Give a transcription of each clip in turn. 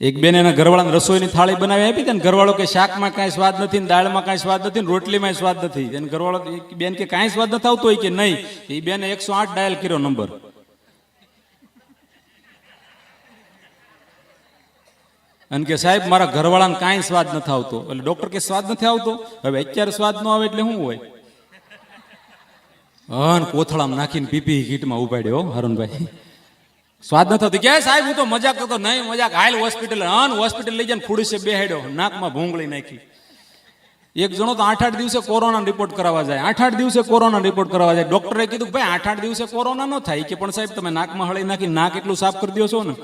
એક બેન એના ઘરવાળાને રસોઈની થાળી બનાવી આપી તેને ઘરવાળો કે શાકમાં કાંઈ સ્વાદ નથી ને દાળમાં કાંઈ સ્વાદ નથી ને રોટલીમાં સ્વાદ નથી. એને ઘરવાળો બેન કે કાંઈ સ્વાદ નથી આવતો હોય કે નહીં? એ બેને એકસો આઠ ડાયલ કર્યો નંબર. અને કે, સાહેબ, મારા ઘરવાળાને કાંઈ સ્વાદ નથી આવતો. એટલે ડોક્ટર કે સ્વાદ નથી આવતો? હવે અત્યારે સ્વાદ ન આવે એટલે શું હોય? હન કોથળામાં નાખીને પીપી કીટમાં ઉપાડ્યો હરુણભાઈ. સ્વાદ આવતો કે સાહેબ, હું તો મજાક કરતો નહીં, મજાક. હાલ હોસ્પિટલ અન હોસ્પિટલ લઈ જઈને ખુડીસે બેહાડ્યો નાકમાં ભૂંગળી નાખી. એક જણો તો આઠ આઠ દિવસે કોરોના રિપોર્ટ કરાવવા જાય. આઠ આઠ દિવસે કોરોના રિપોર્ટ કરાવવા જાય. ડોક્ટરે કીધું ભાઈ, આઠ આઠ દિવસે કોરોના ન થાય. કે પણ સાહેબ, તમે નાકમાં હળી નાખી, નાક એટલું સાફ કરી દો છો ને.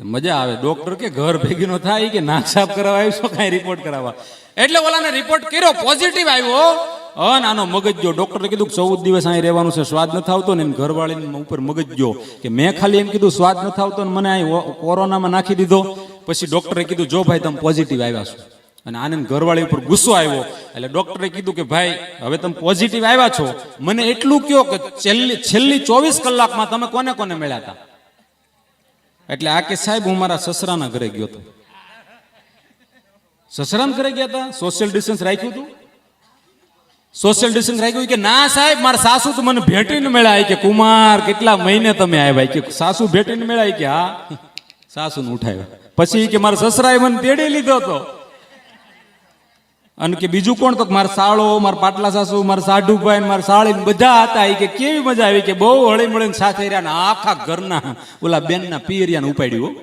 મજા આવે. ડોક્ટર કે ઘર ભેગી નો થાય કે નાક સાફ કરાવવા આવ્યો કાંઈ રિપોર્ટ કરાવવા. એટલે ઓલાને રિપોર્ટ કર્યો પોઝિટિવ આવ્યો. અન આનો મગજ ગયો ડોક્ટરે કીધું કે ચૌદ દિવસ અહીં રહેવાનું છે, સ્વાદ નથી આવતો ને એની ઘરવાળીને ઉપર મગજ ગયો કે મેં ખાલી એમ કીધું, સ્વાદ નથી આવતો ને મને અહીં કોરોનામાં નાખી દીધો. પછી ડોક્ટરે કીધું, જો ભાઈ તમે પોઝિટિવ આવ્યા છો. અને આનંદ ઘરવાળી ઉપર ગુસ્સો આવ્યો. એટલે ડોક્ટરે કીધું કે, ભાઈ, હવે તમે પોઝિટિવ આવ્યા છો. મને એટલું કયો કે છેલ્લી છેલ્લી ચોવીસ કલાકમાં તમે કોને કોને મળ્યા હતા એટલે આ કે સાહેબ, હું મારા સસરાના ઘરે ગયો હતો. સસરાના ઘરે ગયા હતા સોશિયલ ડિસ્ટન્સ રાખ્યું હતું સોશિયલ ડિસ્ટન્સ રાખ્યું કે ના સાહેબ, મારા સાસુ તો મને ભેટીને મળ્યા કે, કુમાર, કેટલા મહિને તમે આવ્યા કે, સાસુ ભેટીને મળ્યા કે? હા, સાસુને ઉઠાવ્યા. પછી કે, મારા સસરાએ મને તેડી લીધો હતો. અને કે, બીજું કોણ તો? મારા સાળો, મારા પાટલા સાસુ, મારા સાઢુભાઈ મારા સાળી બધા હતા. એ કે, કેવી મજા આવી કે, બહુ હળી મળીને સાથે રહ્યા ને આખા ઘરના ઓલા બેનના પિયરિયાને ઉપાડ્યું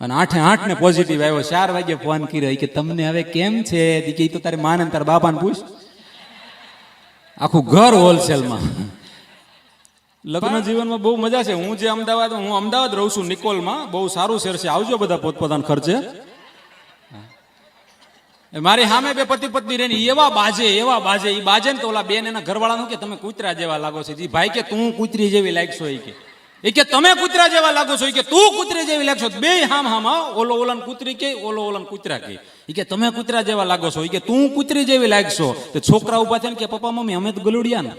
અને આઠે આઠ ને પોઝિટિવ આવ્યો. ચાર વાગે ફોન કર્યો. કે, તમને હવે કેમ છે? કે તો તારે માને તારા બાપાને પૂછ. આખું ઘર હોલસેલમાં. લગ્ન જીવનમાં બહુ મજા છે. હું જે અમદાવાદ, હું અમદાવાદ રહું છું નિકોલમાં. બહુ સારું શેર છે. આવજો બધા પોતપોતાના ખર્ચે. મારી સામે બે પતિ પત્ની રહી એવા બાજે એવા બાજે. એ બાજે ને તો ઓલા બેન એના ઘરવાળાનું કે તમે કૂતરા જેવા લાગો છો. એ ભાઈ કે તું કૂતરી જેવી લાગશો એ કે. એ કે તમે કૂતરા જેવા લાગો છો એ કે તું કૂતરી જેવી લાગશો. બે હામ હામ ઓલો ઓલન કૂતરી કે, ઓલો ઓલન કૂતરા કે. એ કે તમે કૂતરા જેવા લાગો છો. એ કે તું કૂતરી જેવી લાગશો. તો છોકરા ઊભા થયા કે, પપ્પા, મમ્મી, અમે તો ગલુડિયા ને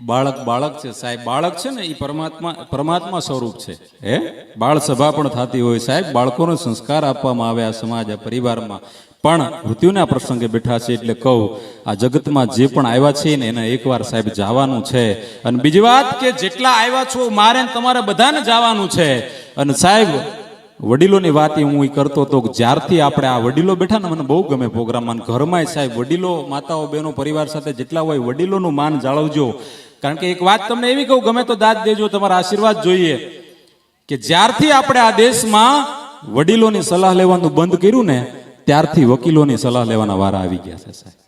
બાળક બાળક છે સાહેબ. બાળક છે ને એ પરમાત્મા પરમાત્મા સ્વરૂપ છે. હે? બાળ સભા પણ થતી હોય સાહેબ. બાળકોને સંસ્કાર આપવામાં આવે આ સમાજ, આ પરિવારમાં. પણ મૃત્યુના પ્રસંગે બેઠા છે એટલે કહું, આ જગતમાં જે પણ આવ્યા છે ને, એને એકવાર સાહેબ જવાનું છે. અને બીજી વાત કે, જેટલા આવ્યા છો, મારે તમારે બધાને જવાનું છે. અને સાહેબ વડીલોની વાત એ હું કરતો હતો જ્યારથી આપણે આ વડીલો બેઠા ને મને બહુ ગમે પ્રોગ્રામમાં અને ઘરમાંય સાહેબ વડીલો, માતાઓ, બહેનો, પરિવાર સાથે જેટલા હોય વડીલોનું માન જાળવજો. કારણ કે એક વાત તમને એવી કહું, ગમે તો દાદ દેજો, તમારા આશીર્વાદ જોઈએ. કે જ્યારથી આપણે આ દેશમાં વડીલોની સલાહ લેવાનું બંધ કર્યું ને, ત્યારથી વકીલોની સલાહ લેવાના વારા આવી ગયા છે સાહેબ.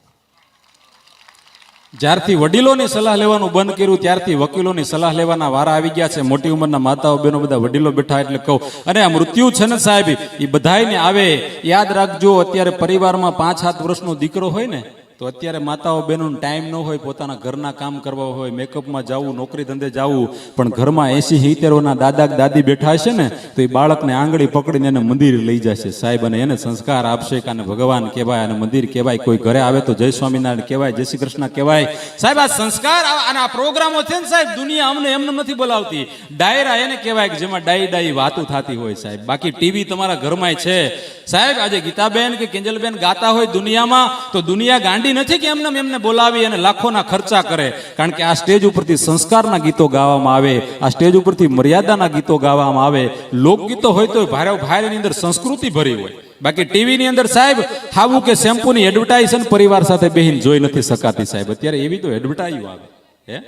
જ્યારથી વડીલોની સલાહ લેવાનું બંધ કર્યું, ત્યારથી વકીલોની સલાહ લેવાના વારા આવી ગયા છે. મોટી ઉંમરના માતાઓ, બહેનો બધા વડીલો બેઠા એટલે કહું અને આ મૃત્યુ છે ને સાહેબ એ બધાને આવે. યાદ રાખજો, અત્યારે પરિવારમાં પાંચ સાત વર્ષનો દીકરો હોય ને તો અત્યારે માતાઓ બહેનો ટાઈમ ન હોય, પોતાના ઘરના કામ કરવા હોય મેકઅપમાં જવું, નોકરી ધંધે જવું, પણ ઘરમાં એસી સિત્તેરોના દાદા દાદી બેઠા હશે ને, તો એ બાળકને આંગળી પકડીને એને મંદિર લઈ જશે. સાહેબ, અને એને સંસ્કાર આપશે કે ભગવાન કહેવાય અને મંદિર કહેવાય, કોઈ ઘરે આવે તો જય સ્વામિનારાયણ કહેવાય, જય શ્રી કૃષ્ણ કહેવાય. સાહેબ, આ સંસ્કાર અને આ પ્રોગ્રામો છે ને સાહેબ, દુનિયા અમને એમને નથી બોલાવતી. ડાયરા એને કહેવાય કે જેમાં ડાઈ ડાઈ વાતો થતી હોય સાહેબ. બાકી ટીવી તમારા ઘરમાં છે. સાહેબ, આજે ગીતાબેન કે કિંજલબેન ગાતા હોય દુનિયામાં, તો દુનિયા ગાંડી નથી કે એમને એમને બોલાવી અને લાખોના ખર્ચા કરે. કારણ કે આ સ્ટેજ ઉપરથી સંસ્કારના ગીતો ગાવામાં આવે. આ સ્ટેજ ઉપરથી મર્યાદાના ગીતો ગાવામાં આવે. લોકગીતો હોય તો ભારે ભારેની અંદર સંસ્કૃતિ ભરી હોય. બાકી ટીવીની અંદર સાહેબ, હાવું કે શેમ્પૂની એડવર્ટાઇઝન પરિવાર સાથે બેહીને જોઈ નથી શકાતી સાહેબ. અત્યારે એવી તો એડવર્ટાઇઝ આવે. હે?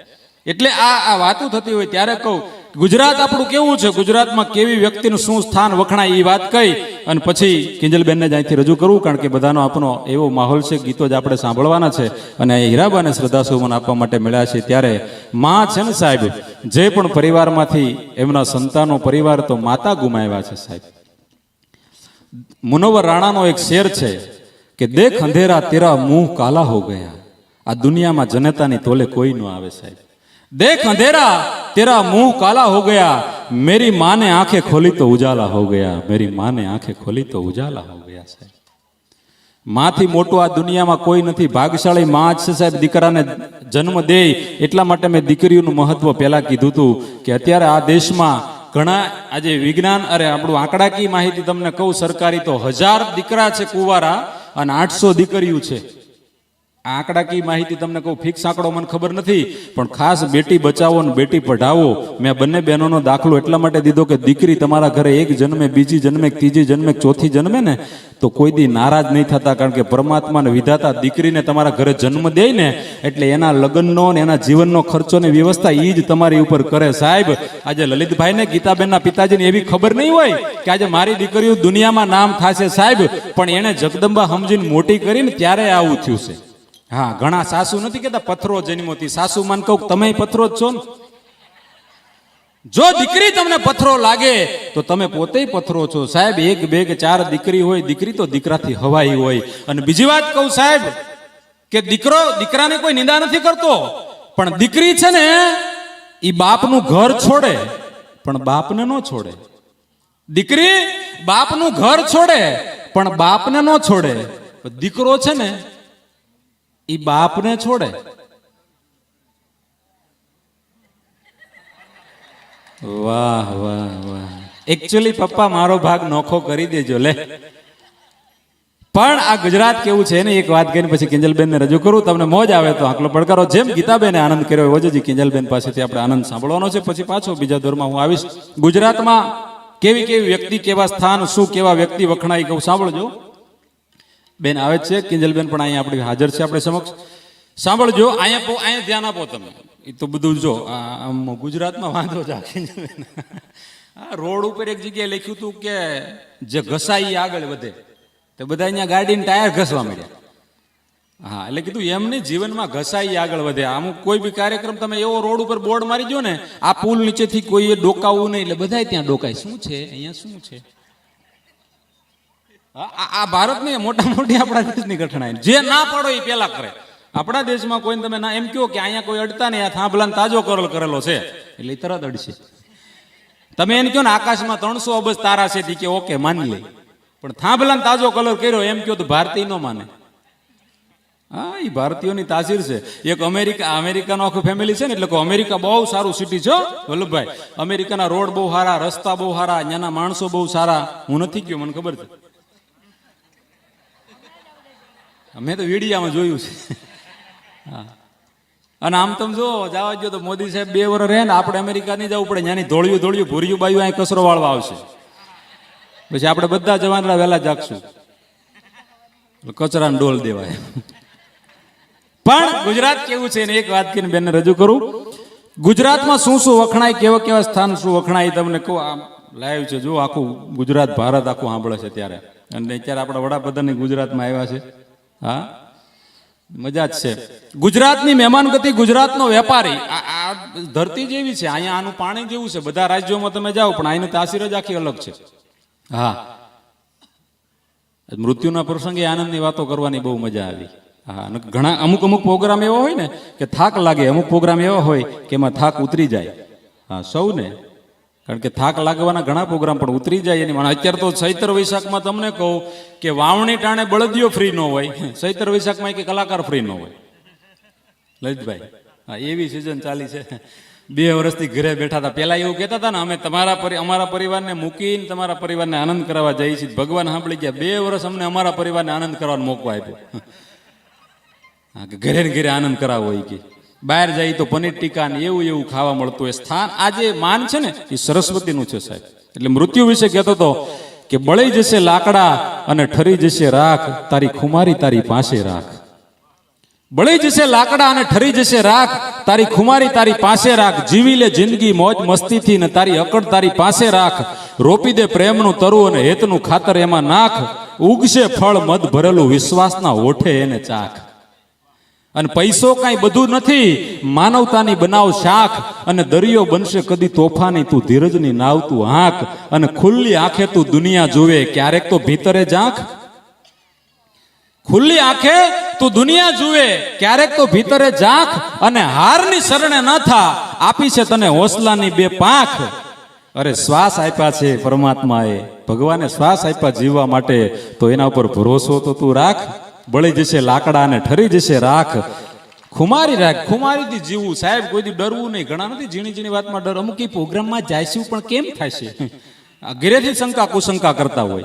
એટલે આ આ વાતો થતી હોય ત્યારે કહું ગુજરાત આપણું કેવું છે? ગુજરાતમાં કેવી વ્યક્તિનું શું સ્થાન વખણાય એ વાત કહી અને પછી કિંજલબેનને જ અહીંથી રજૂ કરવું, કારણ કે બધાનો આપણો એવો માહોલ છે, ગીતો જ આપણે સાંભળવાના છે અને હીરાબાને શ્રદ્ધાસુમન આપવા માટે મળ્યા છે. ત્યારે માં છે ને સાહેબ, જે પણ પરિવારમાંથી એમના સંતાનો પરિવાર તો માતા ગુમાવ્યા છે સાહેબ. મુનવર રાણાનો એક શેર છે કે દેખ અંધેરા તેરા મુંહ કાલા હો ગયા. આ દુનિયામાં જનતાની તોલે કોઈ ન આવે સાહેબ. देख अंधेरा तेरा मुंह काला हो गया मेरी माँ ने आंखें खोली तो उजाला हो गया मेरी माँ ने आंखें खोली तो उजाला हो गया સાહેબ. માથી મોટું આ દુનિયામાં કોઈ નથી. ભાગશાળી માં છે, સાહેબ. દીકરાને જન્મ દે એટલા માટે મેં દીકરીઓનું મહત્વ પહેલા કીધું હતું કે અત્યારે આ દેશમાં ઘણા, આજે વિજ્ઞાન અરે આપણું આંકડાકી માહિતી તમને કહું, સરકારી તો હજાર દીકરા છે કુવારા અને આઠસો દીકરીઓ છે. આંકડાકીય માહિતી તમને કહું ફિક્સ આંકડો મને ખબર નથી, પણ ખાસ બેટી બચાવો અને બેટી પઢાવો, મેં બંને બહેનોનો દાખલો એટલા માટે દીધો કે દીકરી તમારા ઘરે એક જન્મે, બીજી જન્મે ત્રીજી જન્મે ચોથી જન્મે ને, તો કોઈ દી નારાજ નહીં થતા કારણ કે પરમાત્માને વિધાતા દીકરીને તમારા ઘરે જન્મ દે ને, એટલે એના લગ્નનો ને એના જીવનનો ખર્ચોની વ્યવસ્થા એ જ તમારી ઉપર કરે સાહેબ. આજે લલિતભાઈને, ગીતાબેનના પિતાજીને એવી ખબર નહીં હોય કે આજે મારી દીકરીઓ દુનિયામાં નામ થશે સાહેબ, પણ એણે જગદંબા સમજીને મોટી કરીને ત્યારે આવું થયું છે. હા, ઘણા સાસુ નથી કેતા પથરો જન્મોથી સાસુ માન કહું તમે પથરો જ છો ને? જો દીકરી તમને પથરો લાગે, તો તમે પોતે પથરો છો. સાહેબ, એક બે કે ચાર દીકરી હોય, દીકરી તો દીકરાથી હવાઈ હોય. અને બીજી વાત કહું સાહેબ, કે દીકરો દીકરાને કોઈ નિંદા નથી કરતો. પણ દીકરી છે ને, એ બાપનું ઘર છોડે, પણ બાપને ન છોડે. દીકરી બાપનું ઘર છોડે, પણ બાપને ન છોડે. દીકરો છે ને એ બાપને છોડે. વાહ વાહ વાહ. એકચ્યુઅલી પપ્પા, મારો ભાગ નોખો કરી દેજો, લે. પણ આ ગુજરાત કેવું છે ને, એક વાત કરીને પછી કિંજલબેનને રજૂ કરું, તમને મોજ આવે તો આકલો પડકારો. જેમ ગીતાબેને આનંદ કર્યો, એવો જ કિંજલબેન પાસેથી આપણે આનંદ સાંભળવાનો છે. પછી પાછો બીજા દોરમાં હું આવીશ. ગુજરાતમાં કેવી કેવી વ્યક્તિ, કેવા સ્થાન, શું, કેવા વ્યક્તિ વખણાય કહું, સાંભળજો. બેન આવે છે, કિંજલબેન પણ અહીંયા આપણી હાજર છે આપણે સમક્ષ. સાંભળજો, અહીંયા અહીંયા ધ્યાન આપો તમે. એ તો બધું જો આમ ગુજરાતમાં વાંધો છે કિંજલબેન. આ રોડ ઉપર એક જગ્યાએ લખ્યું હતું કે જે ઘસાય આગળ વધે. તો બધા અહીંયા ગાડીને ટાયર ઘસવા મળ્યા હા, એટલે કીધું એમ નહીં, જીવનમાં ઘસાઈ આગળ વધે. અમુક કોઈ બી કાર્યક્રમ તમે એવો રોડ ઉપર બોર્ડ મારી દો ને, આ પુલ નીચેથી કોઈએ ડોકાવવું નહીં, એટલે બધા ત્યાં ડોકાય. શું છે? અહીંયા શું છે? આ- આ ભારતની મોટા મોટી આપણા દેશની ઘટના જે ના પાડો એ પેલા કરે. આપણા દેશમાં કોઈને તમે ના એમ કહો કે અહીંયા કોઈ અડતા નહીં, આ થાંભલાને તાજો કરલ કરેલો છે. એટલે તરત અડશે. તમે એને કહો ને, આકાશમાં ત્રણસો અબજ તારા છે કે ઓકે, માની લે. પણ થાંભલાને તાજો કલર કર્યો, એમ કહો તો ભારતીય ન માને. હા એ ભારતીયોની તાસીર છે. એક અમેરિકા અમેરિકાનો આખું ફેમિલી છે ને, એટલે કે અમેરિકા બહુ સારું સિટી છે વલ્લભભાઈ. અમેરિકાના રોડ બહુ સારા, રસ્તા બહુ સારા અહીંયાના માણસો બહુ સારા. હું નથી ગયો, મને ખબર છે. મેં તો વીડિયામાં જોયું છે. હા. અને આમ તમે જો, જવા જો તો મોદી સાહેબ બે વર્ષ રહે ને, આપણે અમેરિકા નહીં જવું પડે, ત્યાંની ધોળિયું ધોળિયું ભૂરિયું બાયું અહીં કચરો વાળવા આવશે. પછી આપણે બધા જવાના વહેલા જાગશું. કચરાને ડોલ દેવાય. પણ ગુજરાત કેવું છે એક વાત કરીને બેનને રજૂ કરું. ગુજરાતમાં શું શું વખણાય, કેવા કેવા સ્થાન શું વખણાય તમને કહું, આમ લાઈવ છે, જો આખું ગુજરાત, ભારત આખું સાંભળે છે ત્યારે. અને અત્યારે આપણા વડાપ્રધાન ગુજરાતમાં આવ્યા છે. હા? મજા જ છે. ગુજરાતની મહેમાન ગતિ ગુજરાતનો વેપારી. આ ધરતી જેવી છે. અહીંયા આનું પાણી જેવું છે. બધા રાજ્યોમાં તમે જાઓ, પણ અહીંની તાસીર જ આખી અલગ છે. હા. મૃત્યુના પ્રસંગે આનંદની વાતો કરવાની બહુ મજા આવી. હા ઘણા અમુક અમુક પ્રોગ્રામ એવા હોય ને કે થાક લાગે. અમુક પ્રોગ્રામ એવા હોય કે એમાં થાક ઉતરી જાય. હા, સૌને કારણ કે થાક લાગવાના ઘણા પ્રોગ્રામ પણ ઉતરી જાય એની માણસ અત્યારે તો ચૈત્ર વૈશાખમાં તમને કહું કે વાવણી ટાણે બળદિયો ફ્રી ન હોય. ચૈત્ર વૈશાખમાં કે કલાકાર ફ્રી ન હોય. લલિતભાઈ, હા, એવી સિઝન ચાલી છે. બે વર્ષથી ઘરે બેઠા હતા. પહેલાં એવું કહેતા હતા ને, અમે તમારા અમારા પરિવારને મૂકીને તમારા પરિવારને આનંદ કરાવવા જઈએ છીએ. ભગવાન સાંભળી ગયા. બે વર્ષ અમને અમારા પરિવારને આનંદ કરવાનો મોકો આપ્યો. હા, કે ઘરે ઘરે આનંદ કરાવો હોય કે. બહાર જાય તો પનીર ટીકા ને એવું એવું ખાવા મળતું હોય. સ્થાન આ જે માન છે ને, એ સરસ્વતીનું છે સાહેબ. એટલે મૃત્યુ વિશે કહેતો હતો કે બળી જશે લાકડા અને ઠરી જશે રાખ, તારી ખુમારી તારી પાસે રાખ. બળી જશે લાકડા અને ઠરી જશે રાખ, તારી ખુમારી તારી પાસે રાખ. જીવી લે જિંદગી, મોજ મસ્તીથી ને તારી અકડ તારી પાસે રાખ. રોપી દે પ્રેમનું તરુ અને હેતનું ખાતર એમાં નાખ. ઉગશે ફળ મધ ભરેલું વિશ્વાસના ઓઠે એને ચાખ. અને પૈસો કાંઈ બધું નથી. માનવતાની બનાવ શાખ અને દરિયો બનશે કદી તોફાની તું ધીરજની નાવ તું આંખ અને ખુલ્લી આંખે તું દુનિયા જોવે ક્યારેક તો ભીતરે જાંખ ખુલ્લી આંખે તું દુનિયા જુએ. ક્યારેક તો ભીતરે જાખ અને હારની શરણે ન થા. આપી છે તને હોસલાની બે પાંખ. અરે શ્વાસ આપ્યા છે પરમાત્માએ. ભગવાને શ્વાસ આપ્યા જીવવા માટે. તો એના ઉપર ભરોસો તો તું રાખ. બળી જશે લાકડા અને ઠરી જશે, રાખ. ખુમારી રાખ, ખુમારીથી જીવવું. સાહેબ, કોઈ દી ડરવું નહીં. ઘણા નથી? ઝીણી ઝીણી વાતમાં ડર. અમુક પ્રોગ્રામમાં જાયશું, પણ કેમ થશે? ઘરેથી શંકા કુશંકા કરતા હોય.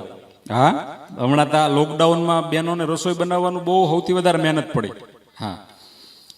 હા? હમણાં તા લોકડાઉનમાં બહેનોને રસોઈ બનાવવાનું બહુ સૌથી વધારે મહેનત પડી. હા.